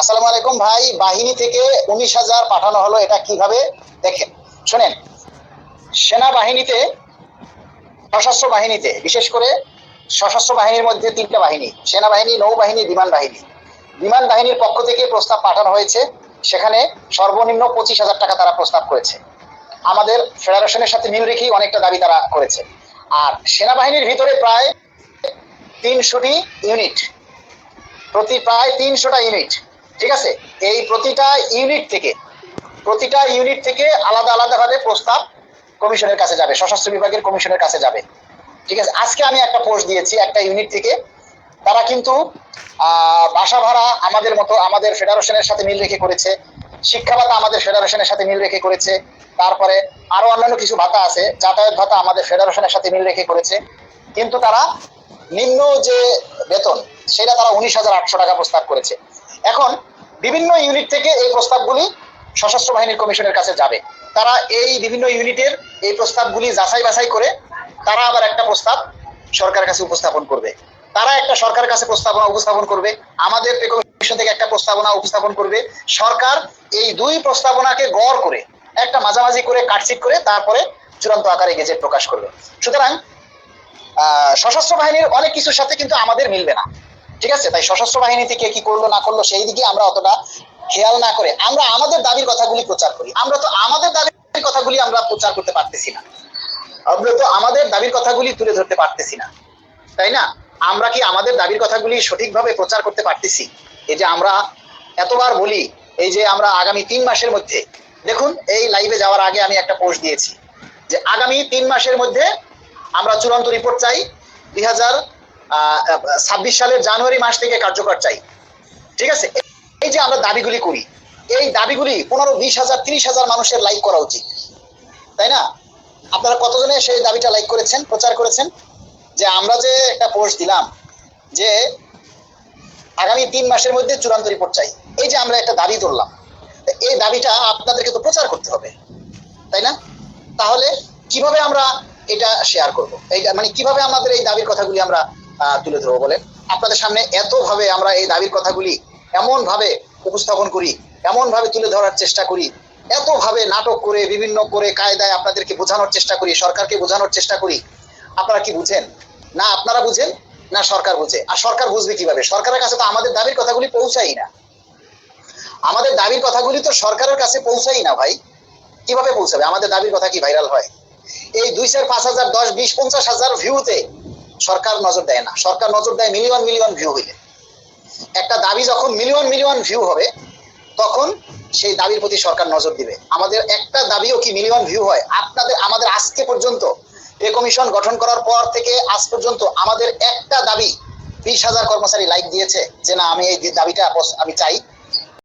আসসালামু আলাইকুম ভাই, বাহিনী থেকে উনিশ হাজার পাঠানো হলো, এটা কীভাবে দেখেন। শোনেন, সেনাবাহিনীতে, সশস্ত্র বাহিনীতে, বিশেষ করে সশস্ত্র বাহিনীর মধ্যে তিনটা বাহিনী, সেনাবাহিনী, নৌবাহিনী, বিমান বাহিনী। বিমান বাহিনীর পক্ষ থেকে প্রস্তাব পাঠানো হয়েছে, সেখানে সর্বনিম্ন পঁচিশ হাজার টাকা তারা প্রস্তাব করেছে। আমাদের ফেডারেশনের সাথে মিল রেখেই অনেকটা দাবি তারা করেছে। আর সেনাবাহিনীর ভিতরে প্রায় তিনশোটি ইউনিট, প্রতি প্রায় তিনশোটা ইউনিট ঠিক আছে? এই প্রতিটা ইউনিট থেকে, প্রতিটা ইউনিট থেকে আলাদা আলাদাভাবে প্রস্তাব কমিশনের কাছে যাবে, সশস্ত্র বিভাগের কমিশনের কাছে যাবে। ঠিক আছে? আজকে আমি একটা পোস্ট দিয়েছি একটা ইউনিট থেকে। তারা কিন্তু বাসা ভাড়া আমাদের মতো, আমাদের ফেডারেশনের সাথে মিল রেখে করেছে, শিক্ষা ভাতা আমাদের ফেডারেশনের সাথে মিল রেখে করেছে, তারপরে আরও অন্যান্য কিছু ভাতা আছে, যাতায়াত ভাতা আমাদের ফেডারেশনের সাথে মিল রেখে করেছে। কিন্তু তারা নিম্ন যে বেতন, সেটা তারা উনিশ হাজার আটশো টাকা প্রস্তাব করেছে। এখন বিভিন্ন ইউনিট থেকে এই প্রস্তাবগুলি সশস্ত্র বাহিনীর কমিশনের কাছে যাবে। তারা এই বিভিন্ন ইউনিটের এই প্রস্তাবগুলি যাচাই বাছাই করে তারা আবার একটা প্রস্তাব সরকারের কাছে উপস্থাপন করবে। তারা একটা সরকারের কাছে প্রস্তাবনা উপস্থাপন করবে, আমাদের কমিশন থেকে একটা প্রস্তাবনা উপস্থাপন করবে, সরকার এই দুই প্রস্তাবনাকে গড় করে, একটা মাঝামাঝি করে, কাটছিট করে, তারপরে চূড়ান্ত আকারে গেজেট প্রকাশ করবে। সুতরাং সশস্ত্র বাহিনীর অনেক কিছুর সাথে কিন্তু আমাদের মিলবে না। ঠিক আছে? তাই সশস্ত্র বাহিনী থেকে কি করল, না করল, সেই দিকে আমরা অতটা খেয়াল না করে। আমরা আমাদের দাবির কথাগুলি প্রচার করি। আমরা তো আমাদের দাবির কথাগুলি আমরা প্রচার করতে পারতেছি না। আমরা তো আমাদের দাবির কথাগুলি তুলে ধরতে পারতেছি না। তাই না? আমরা কি আমাদের দাবির কথাগুলি সঠিকভাবে প্রচার করতে পারতেছি? এই যে আমরা এতবার বলি, এই যে আমরা আগামী তিন মাসের মধ্যে, দেখুন, এই লাইভে যাওয়ার আগে আমি একটা পোস্ট দিয়েছি যে আগামী তিন মাসের মধ্যে আমরা চূড়ান্ত রিপোর্ট চাই। দুই হাজার ছাব্বিশ সালের জানুয়ারি মাস থেকে কার্যকর চাই। ঠিক আছে? এই যে আমরা দাবিগুলি করি, এই দাবিগুলি পনেরো, বিশ হাজার, তিরিশ হাজার মানুষের লাইক করা উচিত। তাই না? আপনারা কতজনে সেই দাবিটা লাইক করেছেন, প্রচার করেছেন? যে আমরা যে একটা পোস্ট দিলাম, যে আগামী তিন মাসের মধ্যে চূড়ান্ত রিপোর্ট চাই। এই যে আমরা একটা দাবি ধরলাম এই দাবিটা আপনাদেরকে তো প্রচার করতে হবে, তাই না? তাহলে কীভাবে আমরা এটা শেয়ার করব? এইটা মানে কীভাবে আমাদের এই দাবির কথাগুলি আমরা তুলে ধরবো বলেন আপনাদের সামনে এত ভাবে আমরা এই দাবির কথাগুলি এমন ভাবে উপস্থাপন করি এমন ভাবে তুলে ধরার চেষ্টা করি এত ভাবে নাটক করে, বিভিন্ন করে কায়দায় আপনাদেরকে বোঝানোর চেষ্টা করি, সরকারকে বোঝানোর চেষ্টা করি। আপনারা কি বুঝেন? না, আপনারা বুঝেন? না, সরকার বুঝে। আর সরকার বুঝবে কীভাবে? সরকারের কাছে তো আমাদের দাবির কথাগুলি পৌঁছাই না। আমাদের দাবির কথাগুলি তো সরকারের কাছে পৌঁছাই না ভাই। কীভাবে পৌঁছাবে? আমাদের দাবির কথা কি ভাইরাল হয়? এই দুই চার পাঁচ হাজার, দশ, বিশ, পঞ্চাশ হাজার ভিউতে সরকার নজর দেয় না। সরকার নজর দেয় মিলিয়ন মিলিয়ন ভিউ হইলে। একটা দাবি যখন মিলিয়ন মিলিয়ন ভিউ হবে, তখন সেই দাবির প্রতি সরকার নজর দিবে। আমাদের একটা দাবিও কি মিলিয়ন ভিউ হয়? আপনাদের, আমাদের আজকে পর্যন্ত পে কমিশন গঠন করার পর থেকে আজ পর্যন্ত আমাদের একটা দাবি বিশ হাজার কর্মচারী লাইক দিয়েছে যে, না, আমি এই দাবিটা, আমি চাই